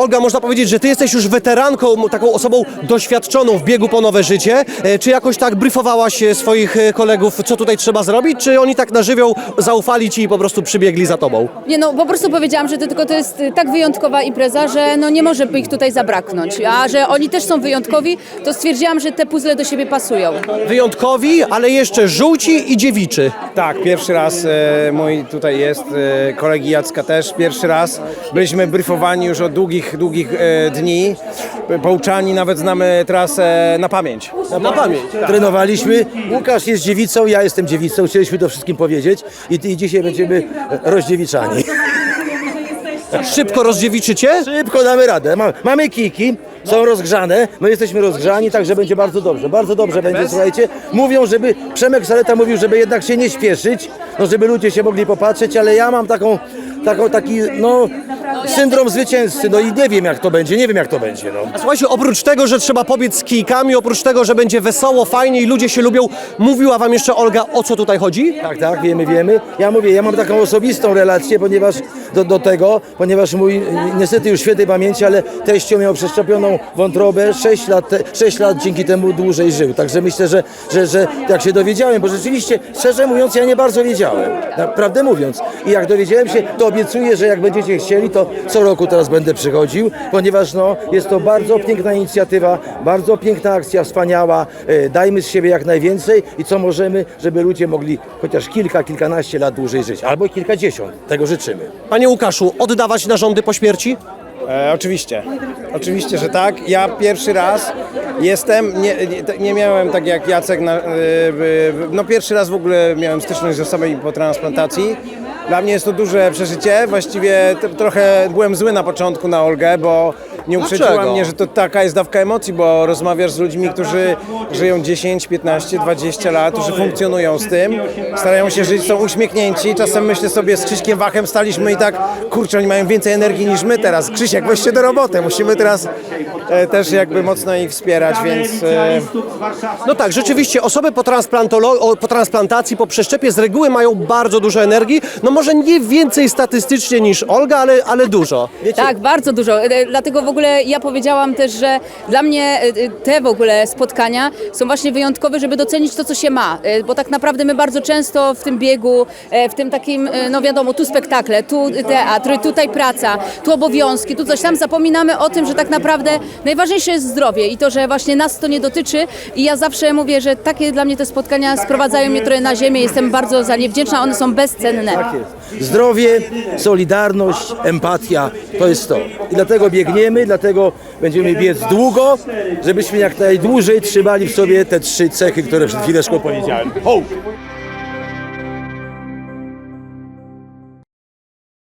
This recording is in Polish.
Olga, można powiedzieć, że ty jesteś już weteranką, taką osobą doświadczoną w biegu po nowe życie. E, Czy jakoś tak briefowałaś e, swoich e, kolegów, co tutaj trzeba zrobić, czy oni tak na żywioł zaufali ci i po prostu przybiegli za tobą? Nie no, po prostu powiedziałam, że to tylko to jest tak wyjątkowa impreza, że no nie może by ich tutaj zabraknąć. A że oni też są wyjątkowi, to stwierdziłam, że te puzzle do siebie pasują. Wyjątkowi, ale jeszcze żółci i dziewiczy. Tak, pierwszy raz e, mój tutaj jest, e, kolegi Jacka też pierwszy raz. Byliśmy briefowani już od długich, długich e, dni, pouczani, nawet znamy trasę na pamięć. Na pamięć. Trenowaliśmy. Łukasz jest dziewicą, ja jestem dziewicą. Chcieliśmy to wszystkim powiedzieć i, i dzisiaj będziemy rozdziewiczani. Szybko rozdziewiczycie? Szybko damy radę. Ma, mamy kiki, są rozgrzane, my jesteśmy rozgrzani, także będzie bardzo dobrze. Bardzo dobrze będzie, słuchajcie. Mówią, żeby, Przemek Saleta mówił, żeby jednak się nie śpieszyć, no żeby ludzie się mogli popatrzeć, ale ja mam taką, taką taki, no, syndrom zwycięzcy, no i nie wiem jak to będzie, nie wiem jak to będzie, no. A Słuchajcie, oprócz tego, że trzeba pobiec z kijkami, oprócz tego, że będzie wesoło, fajnie i ludzie się lubią, mówiła wam jeszcze Olga, o co tutaj chodzi? Tak, tak, wiemy, wiemy. Ja mówię, ja mam taką osobistą relację, ponieważ do, do tego, ponieważ mój, niestety już świętej pamięci, ale teściu miał przeszczepioną wątrobę, 6 lat, te, 6 lat dzięki temu dłużej żył. Także myślę, że, że, że jak się dowiedziałem, bo rzeczywiście, szczerze mówiąc, ja nie bardzo wiedziałem, naprawdę mówiąc. I jak dowiedziałem się, to obiecuję, że jak będziecie chcieli, to co roku teraz będę przychodził, ponieważ no, jest to bardzo piękna inicjatywa, bardzo piękna akcja, wspaniała. E, Dajmy z siebie jak najwięcej i co możemy, żeby ludzie mogli chociaż kilka, kilkanaście lat dłużej żyć, albo kilkadziesiąt. Tego życzymy. Panie Łukaszu, oddawać narządy po śmierci? E, oczywiście, oczywiście, że tak. Ja pierwszy raz jestem, nie, nie, nie miałem tak jak Jacek, na, e, no pierwszy raz w ogóle miałem styczność z osobami po transplantacji. Dla mnie jest to duże przeżycie. Właściwie trochę byłem zły na początku na Olgę, bo nie uprzedziła Dlaczego? mnie, że to taka jest dawka emocji, bo rozmawiasz z ludźmi, którzy żyją 10, 15, 20 lat, którzy funkcjonują z tym, starają się żyć, są uśmiechnięci. Czasem myślę sobie, z Krzyśkiem Wachem staliśmy i tak, kurczę, oni mają więcej energii niż my teraz. Krzysiek, weźcie do roboty. Musimy teraz e, też jakby mocno ich wspierać, więc e, No tak, rzeczywiście osoby po, transplantolo- o- po transplantacji, po przeszczepie z reguły mają bardzo dużo energii. No może nie więcej statystycznie niż Olga, ale, ale dużo. Tak, bardzo dużo. E, Dlatego w ogóle ja powiedziałam też, że dla mnie e, e, te w ogóle spotkania są właśnie wyjątkowe, żeby docenić to, co się ma. E, Bo tak naprawdę my bardzo często w tym biegu, w tym takim, no wiadomo, tu spektakle, tu teatr, tutaj praca, tu obowiązki, tu coś tam, zapominamy o tym, że tak naprawdę najważniejsze jest zdrowie i to, że właśnie nas to nie dotyczy i ja zawsze mówię, że takie dla mnie te spotkania sprowadzają mnie trochę na ziemię, jestem bardzo za nie wdzięczna, one są bezcenne. Zdrowie, solidarność, empatia to jest to. I dlatego biegniemy, dlatego będziemy biec długo, żebyśmy jak najdłużej trzymali w sobie te trzy cechy, które przed chwileczką powiedziałem. Hołd!